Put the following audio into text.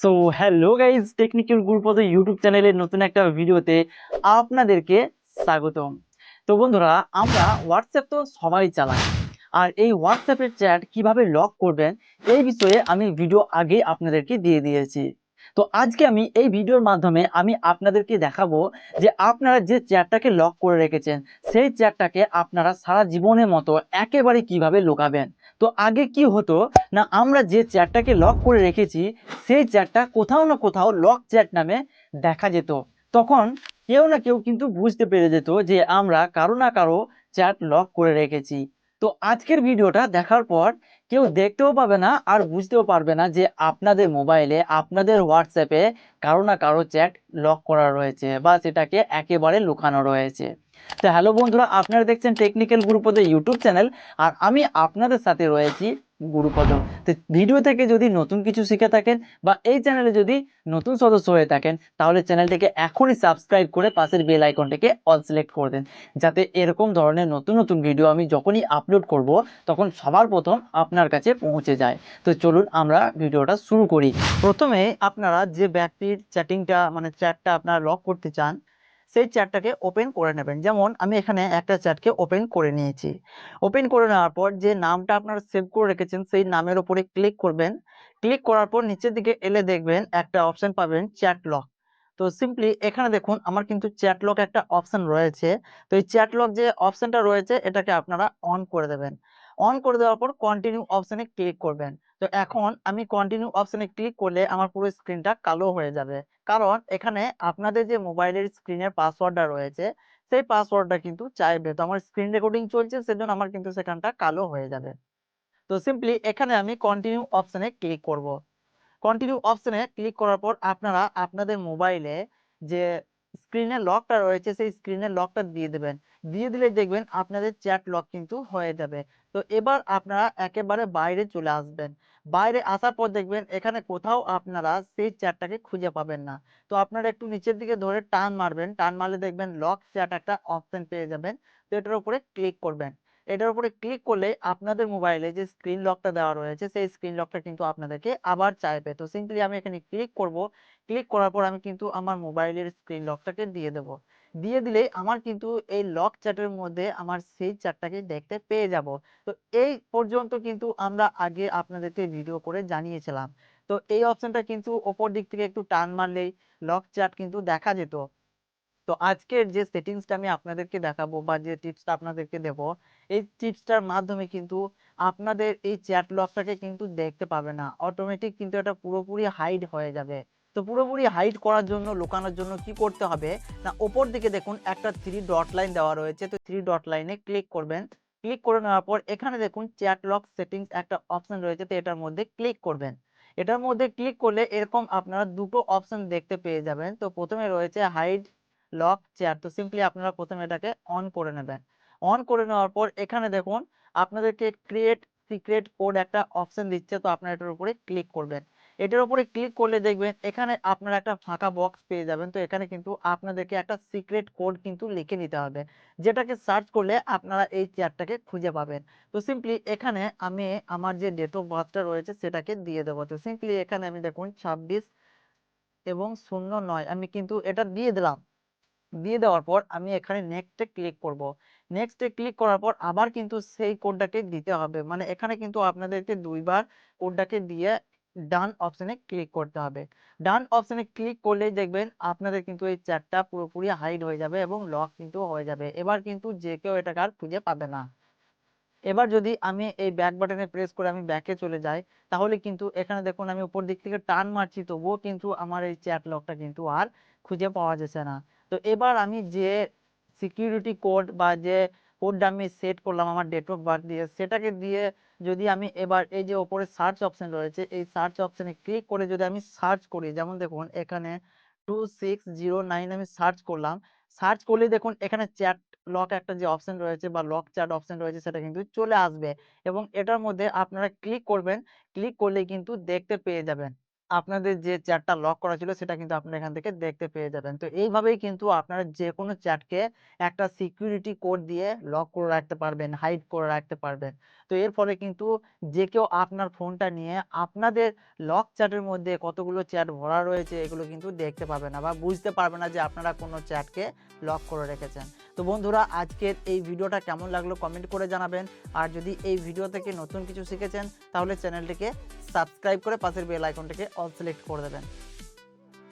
So hello guys technical Gurupada YouTube চ্যানেলের নতুন একটা ভিডিওতে আপনাদেরকে স্বাগতম। তো বন্ধুরা, আমরা হোয়াটসঅ্যাপ তো সবাই চালাই। আর এই হোয়াটসঅ্যাপের চ্যাট কীভাবে লক করবেন, এই বিষয়ে আমি ভিডিও আগে আপনাদেরকে দিয়ে দিয়েছি। তো আজকে আমি এই ভিডিওর মাধ্যমে আমি আপনাদেরকে দেখাবো যে আপনারা যে চ্যাটটাকে লক করে রেখেছেন, সেই চ্যাটটাকে আপনারা সারা জীবনের মতো একেবারে কীভাবে লুকাবেন। তো আগে কি হতো? না, আমরা যে চ্যাটটাকে লক করে রেখেছি, সেই চ্যাটটা কোথাও না কোথাও লক চ্যাট নামে দেখা যেত। তখন কেউ না কেউ কিন্তু বুঝতে পেরে যেত যে আমরা কারও না কারও চ্যাট লক করে রেখেছি। তো আজকের ভিডিওটা দেখার পর কেউ দেখতেও পাবে না আর বুঝতেও পারবে না যে আপনাদের মোবাইলে, আপনাদের হোয়াটসঅ্যাপে কারও না কারও চ্যাট লক করা রয়েছে বা সেটাকে একেবারে লুকানো রয়েছে। তো হ্যালো বন্ধুরা, আপনারা দেখছেন টেকনিক্যাল গ্রুপদের ইউটিউব চ্যানেল আর আমি আপনাদের সাথে রয়েছি গুরুপদ তো ভিডিও থেকে যদি নতুন কিছু শিখে থাকেন বা এই চ্যানেলে যদি নতুন সদস্য হয়ে থাকেন, তাহলে চ্যানেলটিকে এখনই সাবস্ক্রাইব করে পাশের বেল আইকনটিকে অল সিলেক্ট করে দেন। যাতে এরকম ধরনের নতুন নতুন ভিডিও আমি যখনই আপলোড করব, তখন সবার প্রথম আপনার কাছে পৌঁছে যায়। তো চলুন আমরা ভিডিওটা শুরু করি। প্রথমে আপনারা যে ব্যক্তির চ্যাটিংটা মানে চ্যাটটা আপনারা লক করতে চান সেই চ্যাটটাকে ওপেন করে নেবেন। যেমন আমি এখানে একটা চ্যাটকে ওপেন করে নিয়েছি। ওপেন করে নেওয়ার পর যে নামটা আপনারা সেভ করে রেখেছেন, সেই নামের উপরে ক্লিক করবেন। ক্লিক করার পর নিচের দিকে এলে দেখবেন একটা অপশন পাবেন চ্যাট লক তো সিম্পলি এখানে দেখুন, আমার কিন্তু চ্যাট লক একটা অপশন রয়েছে। তো এই চ্যাট লক যে অপশনটা রয়েছে, এটাকে আপনারা অন করে দেবেন। অন করে দেওয়ার পর কন্টিনিউ অপশনে ক্লিক করবেন। তো এখন আমি কন্টিনিউ অপশনে ক্লিক করলে আমার পুরো স্ক্রিনটা কালো হয়ে যাবে। কারণ এখানে আপনাদের যে মোবাইলের স্ক্রিনের পাসওয়ার্ডটা রয়েছে, সেই পাসওয়ার্ডটা কিন্তু চাইবে। তো আমার স্ক্রিন রেকর্ডিং চলছে, সেজন্য আমার কিন্তু সেখানটা কালো হয়ে যাবে। তো সিম্পলি এখানে আমি কন্টিনিউ অপশনে ক্লিক করব। কন্টিনিউ অপশনে ক্লিক করার পর আপনারা, আপনাদের মোবাইলে যে স্ক্রিনের লকটা রয়েছে, সেই স্ক্রিনে লকটা দিয়ে দেবেন। দিয়ে দিলে দেখবেন আপনাদের চ্যাট লক কিন্তু হয়ে যাবে। তো এবার আপনারা একেবারে বাইরে চলে আসবেন। বাইরে আসার পর দেখবেন এখানে কোথাও আপনারা সেই চ্যাটটাকে খুঁজে পাবেন না। তো আপনারা একটু নিচের দিকে ধরে টান মারবেন। টান মারলে দেখবেন লক চ্যাট একটা অপশন পেয়ে যাবেন। তো এটার উপরে ক্লিক করবেন। এটার উপরে ক্লিক করলে আপনাদের মোবাইলে যে স্ক্রিন লকটা দেওয়া রয়েছে, সেই স্ক্রিন লকটা কিন্তু আপনাদেরকে আবার চাইবে। তো সিম্পলি আমি এখানে ক্লিক করব। ক্লিক করার পর আমি কিন্তু আমার মোবাইলের স্ক্রিন লকটাকে দিয়ে দেব। দিয়ে দিলে আমার কিন্তু এই লক চ্যাটের মধ্যে আমার সেই চ্যাটটাকে দেখতে পেয়ে যাব। তো এই পর্যন্ত কিন্তু আমরা আগে আপনাদেরকে ভিডিও করে জানিয়েছিলাম। তো এই অপশনটা কিন্তু ওপর দিক থেকে একটু টান মারলেই লক চ্যাট কিন্তু দেখা যেত। তো আজকের যে সেটিংসটা আমি আপনাদেরকে দেখাবো বা যে টিপসটা আপনাদেরকে দেব, এই টিপসটার মাধ্যমে কিন্তু আপনাদের এই চ্যাট লকটাকে কিন্তু দেখতে পাবে না। অটোমেটিক কিন্তু এটা পুরোপুরি হাইড হয়ে যাবে। তো পুরোপুরি হাইড করার জন্য, লুকানোর জন্য কি করতে হবে? না, ওপর দিকে দেখুন একটা থ্রি ডট লাইন দেওয়া রয়েছে। তো থ্রি ডট লাইনে ক্লিক করবেন। ক্লিক করে নেওয়ার পর এখানে দেখুন চ্যাট লক সেটিংস একটা অপশন রয়েছে। তো এটার মধ্যে ক্লিক করবেন। এটার মধ্যে ক্লিক করলে এরকম আপনারা দুটো অপশন দেখতে পেয়ে যাবেন। তো প্রথমে রয়েছে হাইড লক চেয়ার তো সিম্পলি আপনারা প্রথমে এটাকে অন করে নেবেন। অন করে নেওয়ার পর এখানে দেখুন, আপনাদেরকে ক্রিয়েট সিক্রেট কোড একটা অপশন দিচ্ছে, তো আপনারা এটার উপরে ক্লিক করবেন। এটার উপরে ক্লিক করলে দেখবেন, এখানে আপনারা একটা ফাঁকা বক্স পেয়ে যাবেন, তো এখানে কিন্তু আপনাদেরকে একটা সিক্রেট কোড কিন্তু লিখে নিতে হবে, যেটাকে সার্চ করলে আপনারা এই চেয়ারটাকে খুঁজে পাবেন। তো সিম্পলি এখানে আমি আমার যে ডেট অফ বার্থটা রয়েছে, সেটাকে দিয়ে দেবো। তো সিম্পলি এখানে আমি দেখুন, ছাব্বিশ এবং শূন্য নয়, আমি কিন্তু এটা দিয়ে দিলাম। দিয়ে দেওয়ার পর আমি এখানে নেক্সটে ক্লিক করব। নেক্সটে ক্লিক করার পর আবার কিন্তু সেই কোডটাকে দিতে হবে। মানে এখানে কিন্তু আপনাদেরকে দুইবার কোডটাকে দিয়ে ডান অপশনে ক্লিক করতে হবে। ডান অপশনে ক্লিক করলেই দেখবেন আপনাদের কিন্তু এই চ্যাটটা পুরোপুরি হাইড হয়ে যাবে এবং লক কিন্তু হয়ে যাবে। এবার কিন্তু যে কেউ এটাকে আর খুঁজে পাবে না। এবার যদি আমি এই ব্যাক বাটনে প্রেস করে আমি ব্যাকে চলে যাই, তাহলে কিন্তু এখানে দেখুন আমি উপর দিক থেকে টান মারছি, তবুও কিন্তু আমার এই চ্যাট লকটা কিন্তু আর খুঁজে পাওয়া যাচ্ছে না। তো এবার আমি যে সিকিউরিটি কোড বা যে কোডটা আমি সেট করলাম আমার ডেট অফ বার্থ দিয়ে, সেটাকে দিয়ে যদি আমি এবার এই যে ওপরে সার্চ অপশন রয়েছে, এই সার্চ অপশনে ক্লিক করে যদি আমি সার্চ করি, যেমন দেখুন এখানে টু সিক্স জিরো নাইন আমি সার্চ করলাম সার্চ করলে দেখুন এখানে চ্যাট লক একটা যে অপশন রয়েছে বা লক চ্যাট অপশন রয়েছে সেটা কিন্তু চলে আসবে এবং এটার মধ্যে আপনারা ক্লিক করবেন ক্লিক করলে কিন্তু দেখতে পেয়ে যাবেন। আপনাদের যে চ্যাটটা লক করা ছিল সেটা কিন্তু আপনারা এখান থেকে দেখতে পেয়ে যাবেন। তো এইভাবেই কিন্তু আপনারা যে কোনো চ্যাটকে একটা সিকিউরিটি কোড দিয়ে লক করে রাখতে পারবেন হাইড করে রাখতে পারবেন। তো এর ফলে কিন্তু যে কেউ আপনার ফোনটা নিয়ে আপনাদের লক চ্যাটের মধ্যে কতগুলো চ্যাট ভরা রয়েছে এগুলো কিন্তু দেখতে পাবে না বা বুঝতে পারবে না যে আপনারা কোনো চ্যাটকে লক করে রেখেছেন। তো বন্ধুরা, আজকের এই ভিডিওটা কেমন লাগল কমেন্ট করে জানাবেন। আর যদি এই ভিডিও থেকে নতুন কিছু শিখেছেন, তাহলে চ্যানেলটিকে সাবস্ক্রাইব করে পাশের বেল আইকনটাকে অল সিলেক্ট করে দেবেন।